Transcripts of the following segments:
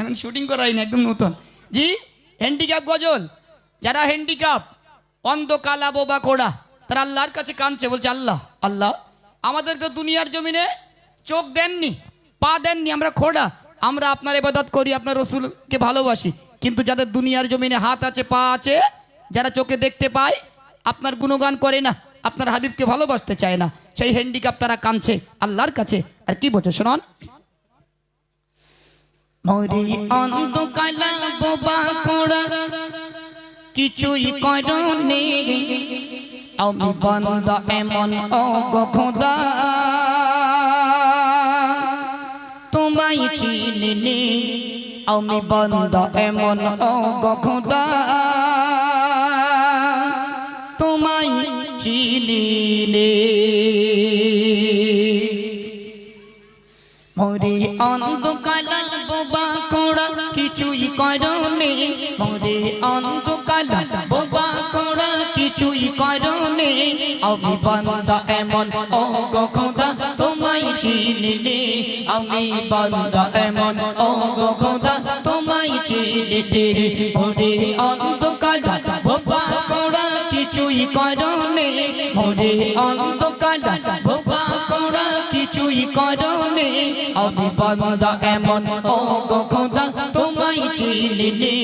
এখন শুটিং করাই না, একদম নতুন। জি হ্যান্ডিক্যাপ গজল। যারা হ্যান্ডিক্যাপ অন্ধ কালা বোবা কোড়া তারা আল্লাহর কাছে কাঁদছে, বলছে আল্লাহ আল্লাহ আমাদের তো দুনিয়ার জমিনে চোখ দেননি, পা দেননি, আমরা খোড়া, আমরা আপনার ইবাদত করি, আপনার রসুলকে ভালোবাসি, কিন্তু যাদের দুনিয়ার জমিনে হাত আছে, পা আছে, যারা চোখে দেখতে পায়, আপনার গুণগান করে না, আপনার হাবিবকে ভালোবাসতে চায় না, সেই হ্যান্ডিক্যাপ তারা কাঁদছে, আল্লাহর কাছে। আর কি বলছে, শোনান। মরি অন্ধকালা বোবা কোড়া কিছুই করনে। আমি বন্দা এমন অগখদা তোমায় চিনলে আমি বন্দা এমন অগখদা তোমায় চিনলে মরে অন্ধকালা বোবা কোড়া কিছুই করনে। মরে অন্ধকালা বোবা কোড়া কিছুই করনে। আমি বান্দা এমন ও খোদা, তোমায় চিনিলে আমি বান্দা এমন ও খোদা, তোমায় চিনিলে মরে অন্ধকালা আমি বান্দা এমন, ও গো খোদা, তোমায় চিনলে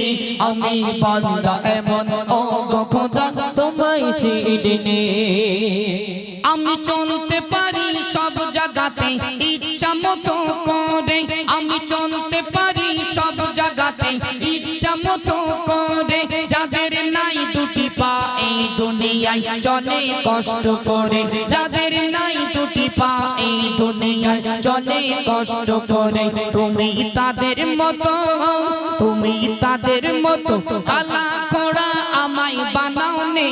আমি বান্দা এমন, ও গো খোদা, তোমায় চিনে আমি চলতে পারি সব জায়গাতে ইচ্ছা মতো করে। আমি চলতে পারি সব জায়গাতে ইচ্ছা মতো দুনিয়ায় চলে কষ্ট করে, যাদের নাই দুটি পা এই দুনিয়ায় চলে কষ্ট করে। তুমি তাদের মতো, তুমি তাদের মতো, কালা খোড়া আমায় বানাও নে।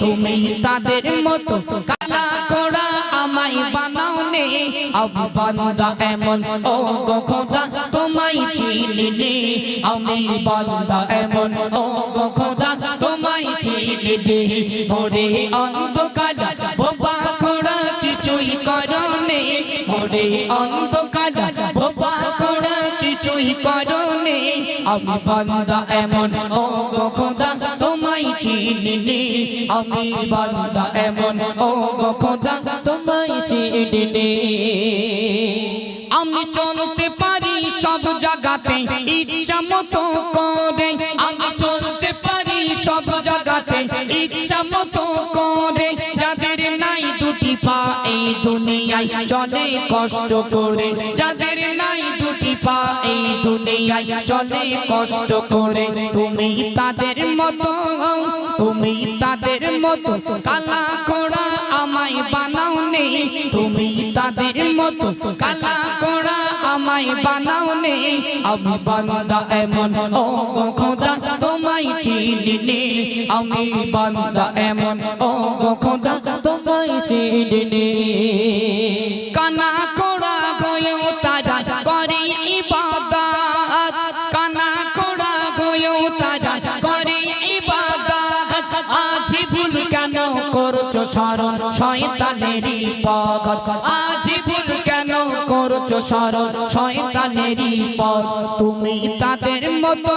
তুমি তাদের মতো, কালা খোড়া আমায় বানাও নে। আমি বান্দা এমন, ও গো খোদা, তোমায় চিনলে আমি বান্দা এমন, ও গো খোদা চিনলে মোরে অন্ধকালা বোবা খোড়া কিছুই করনে মোরে অন্ধকালা বোবা খোড়া কিছুই করনে আমি বান্দা এমন খোদা, তোমায় চিনলে আমি বান্দা এমন খোদা, তোমায় চিনে আমি চলতে পারি সব জায়গাতে ইচ্ছা মতো ইচ্ছা মতো করে, যাদের নাই দুটি পা এই দুনিয়ায় চলে কষ্ট করে। যাদের নাই দুটি পা এই দুনিয়ায় চলে কষ্ট করে। তুমি তাদের মতো, তুমি তাদের মতো, কালা খোড়া আমায় বানাও নেই তুমি তাদের মতো কালা কোড়া আমায় বানাও নেই আমি বান্দা এমন, ও খোদা, তোমায় চিনলে আমি বান্দা এমন, ও খোদা, তোমায় চিনে স্মরণ শয়তানেরই পথ। আজ ভুল কেন করছ স্মরণ শয়তানেরই পথ? তুমি তাদের মতো,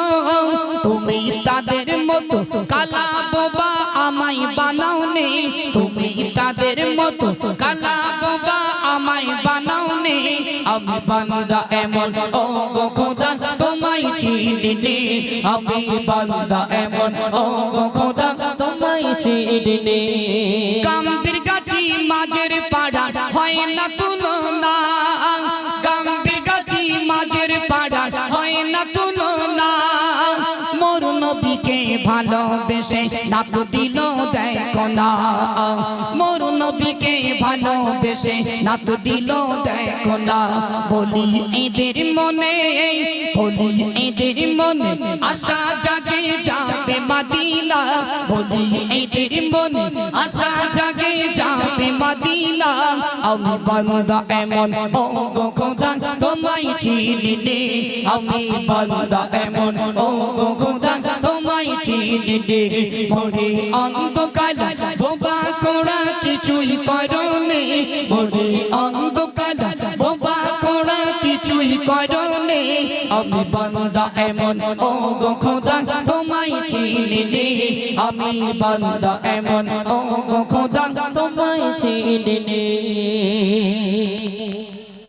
তুমি তাদের মতো কালা বোবা আমায় বানাও নে তুমি তাদের মতো কালা বোবা আমায় বানাও নে আমি বান্দা এমন, ও গো খোদা, তোমায় চিনলে আমি বান্দা এমন, ও গো খোদা চিনে গাম্ভীর গাছি মাঝের পাড়া, হয় না তুলনা গাম্ভীর গাছি মাঝের পাড়া, হয় না তুলনা মোর নবীকে ভালোবেসে নাক দিল, দেখো না। মোর নবীকে ভালোবেসে নাক দিল, দেখো না। বলি এদের মনে, বলি এদের মনে, আশা জাগে যাবে। মাদিনা, বলি এদের মনে আশা জাগে যাবে মাদিনা। আমি বান্দা এমন, ও গো খোদা, তোমায় চিনলে আমি বান্দা এমন, ও গো খোদা, তোমায় চিনলে মোরে অন্ধকালা বোবা কোড়া কিছুই করনে মোরে অন্ধকালা বোবা কোড়া কিছুই করনে আমি বান্দা এমন, ও গো খোদা তোমায় চিনি আমি বান্দা এমন ও খোদা তোমায় চিনি